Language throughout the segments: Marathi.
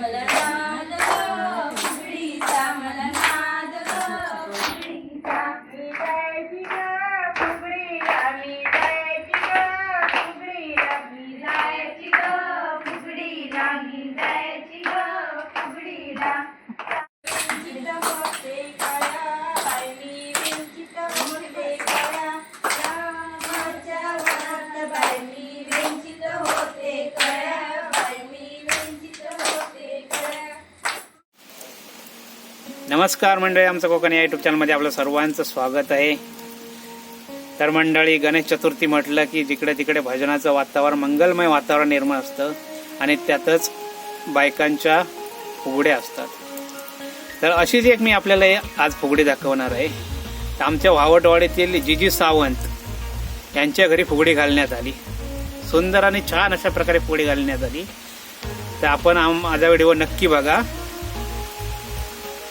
मला नमस्कार मंडळी आमचं कोकणी या युट्यूब चॅनलमध्ये आपलं सर्वांचं स्वागत आहे. तर मंडळी गणेश चतुर्थी म्हटलं की जिकडे तिकडे भजनाचं वातावरण मंगलमय वातावरण निर्माण असतं आणि त्यातच बायकांच्या फुगड्या असतात. तर अशीच एक मी आपल्याला आज फुगडी दाखवणार आहे. आमच्या वावटवाडीतील जिजी सावंत यांच्या घरी फुगडी घालण्यात आली. सुंदर आणि छान अशा प्रकारे फुगडी घालण्यात आली. तर आपण माझा व्हिडिओ नक्की बघा.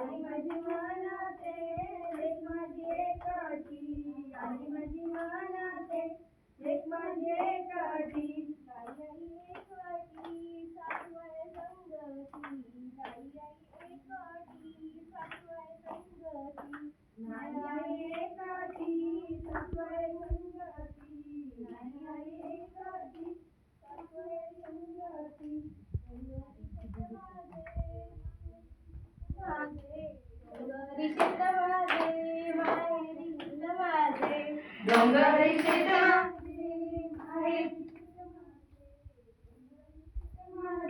I think I do one of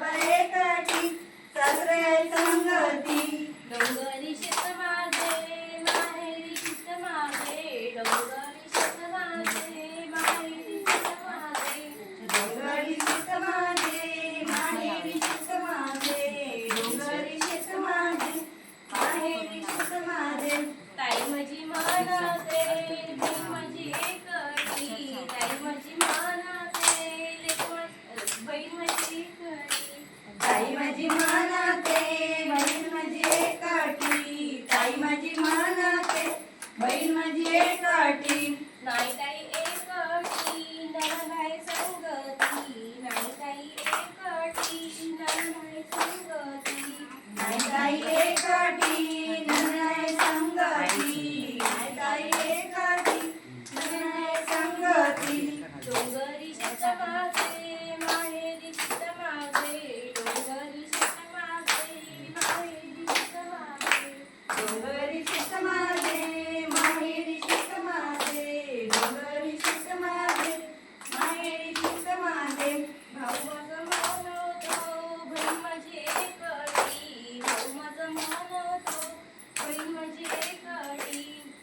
बाबाएकाठी सासऱ्याच्या संगती डोंगरी शेतबा म्हणजे माझी एकाटी नाही ताई एकटी नरभाई संगती. नाही ताई एकटी नरभाई संगती. नाही ताई एकटी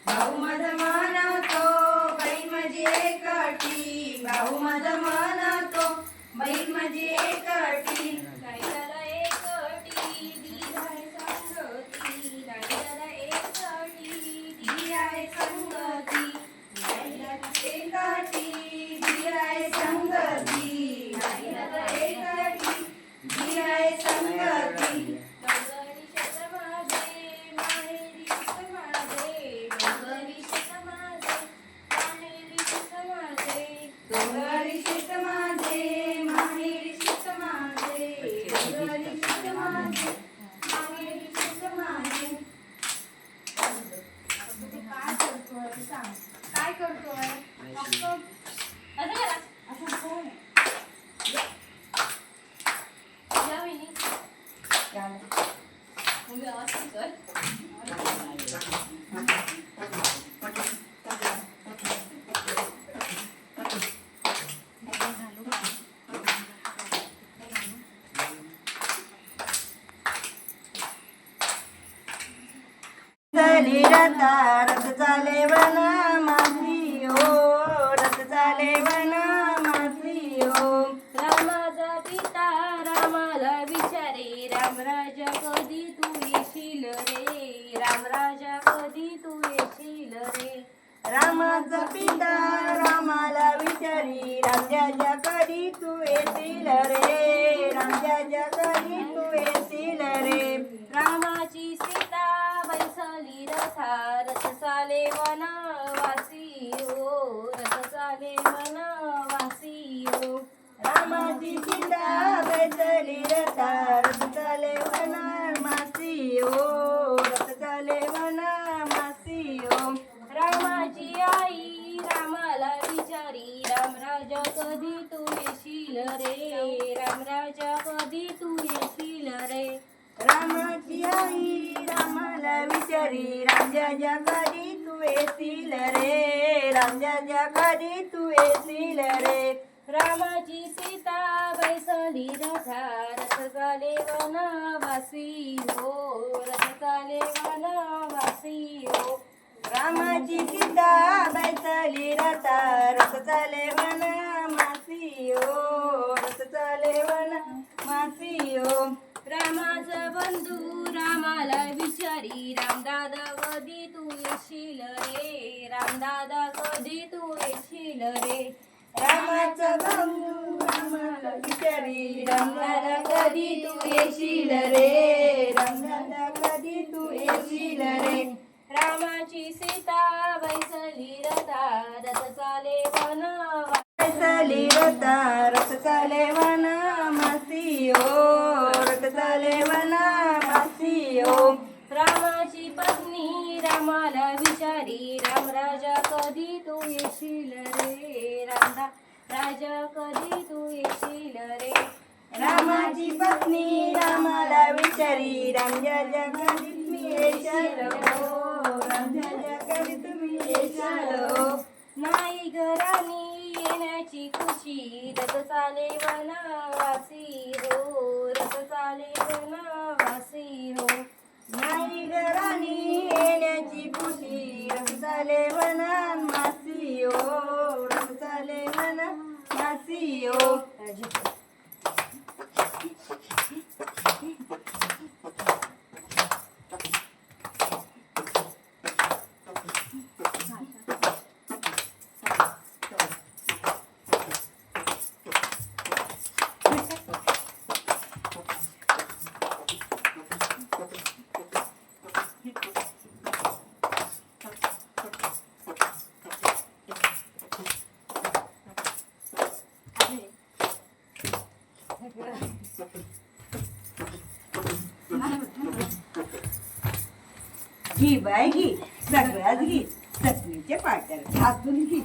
Dá uma जता रथ चाले बना चाले वनवासी हो रथ चाले वनवासी हो. रामाची सीता बैतली रथा रथ चाले वनमासी हो रथ चाले वनमासी हो. रामाचा बंधू रामाला विचारी रामदादा कधी तू येशील रे? रामदादा कधी तू येशील रे? रामाचा बंधू रामाला विचारी रंगाला कधी तू येशील रे? रंगाला कधी तू येशील रे? रामाची सीता बैसली रथा रथ चाले बनवा. बैसली रथा मला विचारी रांजा जगदीत मी रांजा जगदीत येण्याची खुशी. रथ चाले वनवासी हो. घी बाय घी. सगळ्यात घी. चटणीचे पाटर घासून घी.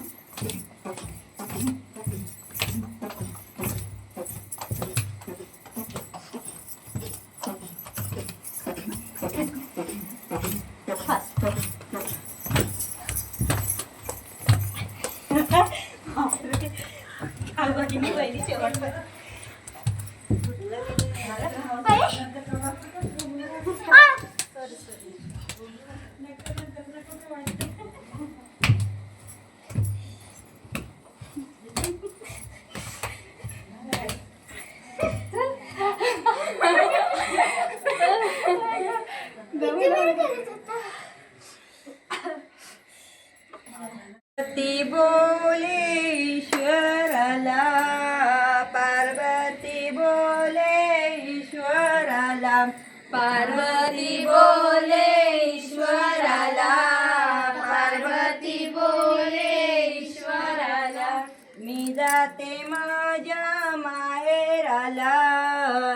जाते माझ्या माहेराला.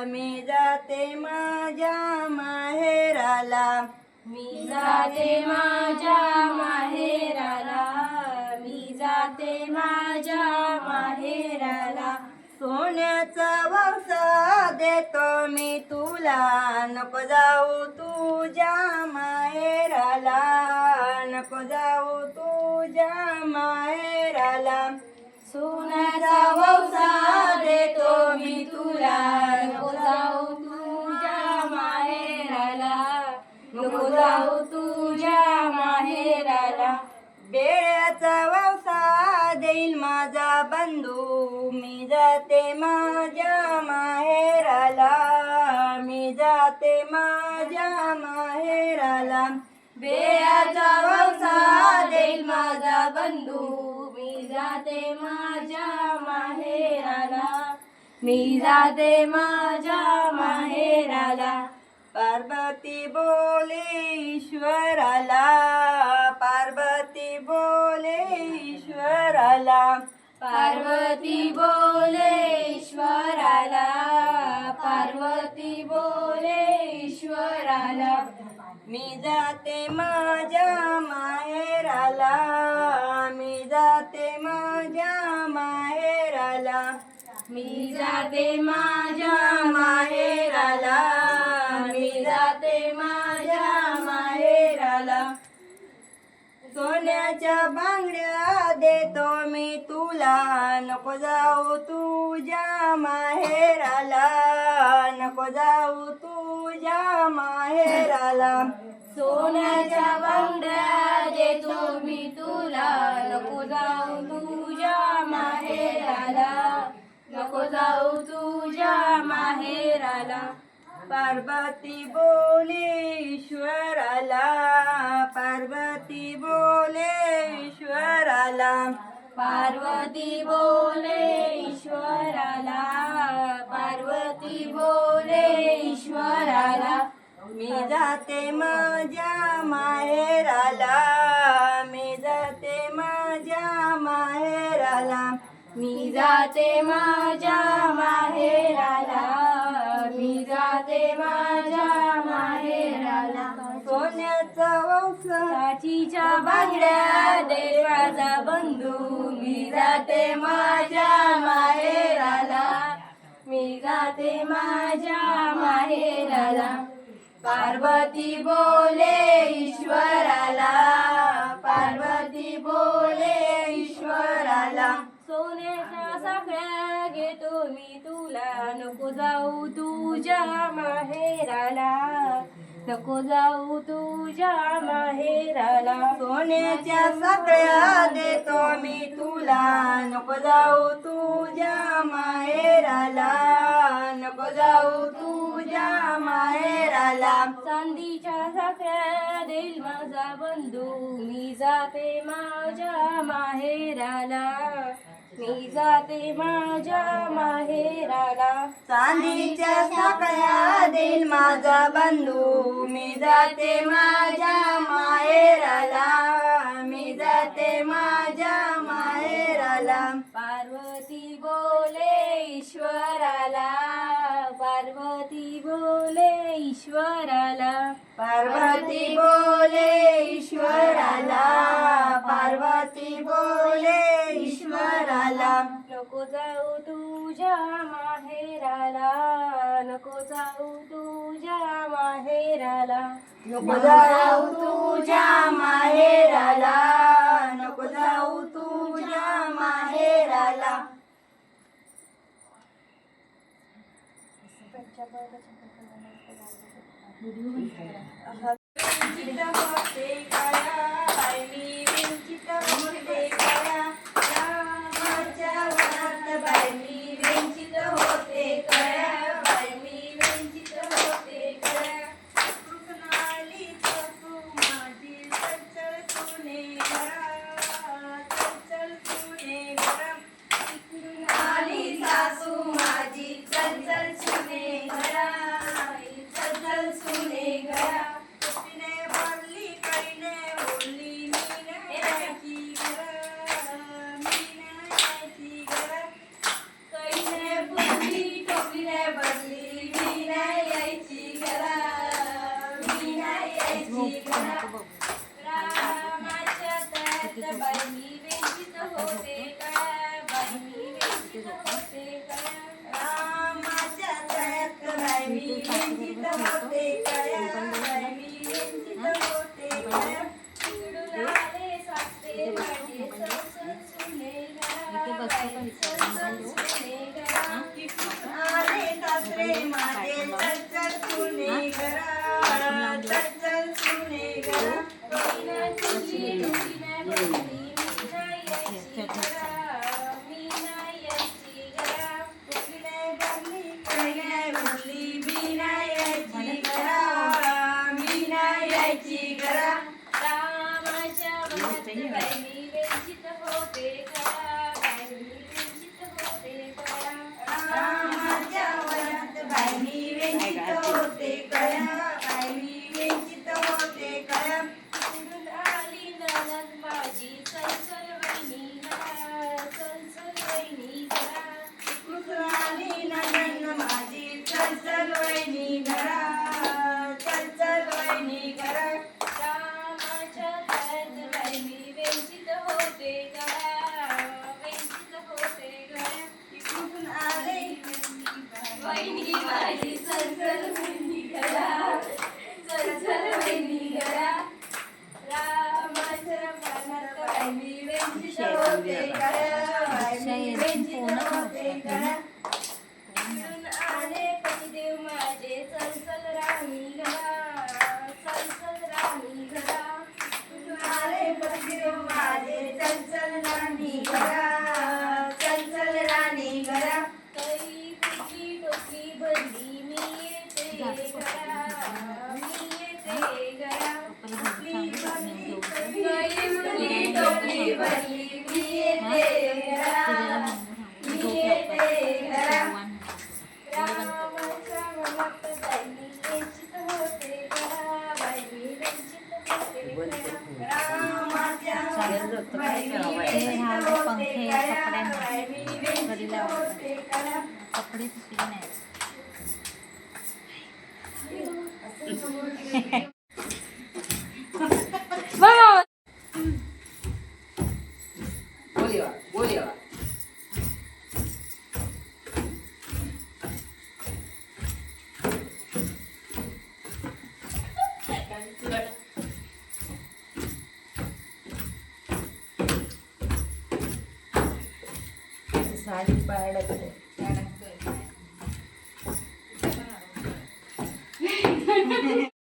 मी जाते माझ्या माहेराला. मी जाते माझ्या माहेराला. मी जाते माझ्या माहेराला. सोन्याचा वसा देतो मी तुला. नको जाऊ तुझ्या माहेराला. नको जाऊ सोन्याचा वौसा देतो मी तुला. नको जाऊ तुझ्या माहेराला. नको जाऊ तुझ्या माहेराला. बेळ्याचा वसा देईल माझा बंधू. मी जाते माझ्या माहेराला. मी जाते माझ्या माहेराला. बेळाचा वौसा देईल माझा बंधू. जाते माझ्या माहेराला. मी जाते माझ्या माहेराला. पार्वती बोले ईश्वराला. पार्वती बोले ईश्वराला. पार्वती बोले ईश्वराला. पार्वती बोले ईश्वराला. मी जाते माझ्या माहेराला. मी जाते माझ्या माहेराला. मी जाते माझ्या माहेराला. सोन्याच्या बांगड्या देतो मी तुला. नको जाऊ तुझ्या माहेराला. नको जाऊ तुझ्या माहेराला. सोन्याच्या बांगड्या देतो मी तुला. नको माहेराला. पार्वती बोले ईश्वराला पार्वती बोले ईश्वराला पार्वती बोले ईश्वराला पार्वती बोले ईश्वराला मी जाते माझ्या माहेराला. मी जाते माझ्या माहेराला. मी जाते माझ्या माहेराला. रे माझ्या माहेराला सोन्याचा वंश बांगड्या देवाचा बंधू मी जाते माझ्या माहेराला मी जाते माझ्या माहेराला पार्वती बोले ईश्वराला पार्वती नको जाऊ तुझ्या माहेराला. नको जाऊ तुझ्या माहेराला. सोन्याच्या सगळ्या देतो मी तुला. नको जाऊ तुझ्या माहेराला. नको जाऊ तुझ्या माहेराला. चांदीच्या साखळ्या देईल माझा बंधू. मी जाते माझ्या माहेराला. मी जाते माझ्या माहेराला. चांदीच्या साखळ्या देईल माझा बंधू. मी जाते माझ्या माहेराला. मी जाते माझ्या माहेराला. पार्वती पार्वती बोले ईश्वराला. पार्वती बोले ईश्वराला. नको जाऊ तुझ्या माहेराला. नको जाऊ तुझ्या माहेराला. नको जाऊ तुझ्या माहेराला. नको जाऊ तुझ्या माहेराला. Uhum. Thank you. あ、これ好きね。ママ。ゴリラ、ゴリラ。साड़ी पाड़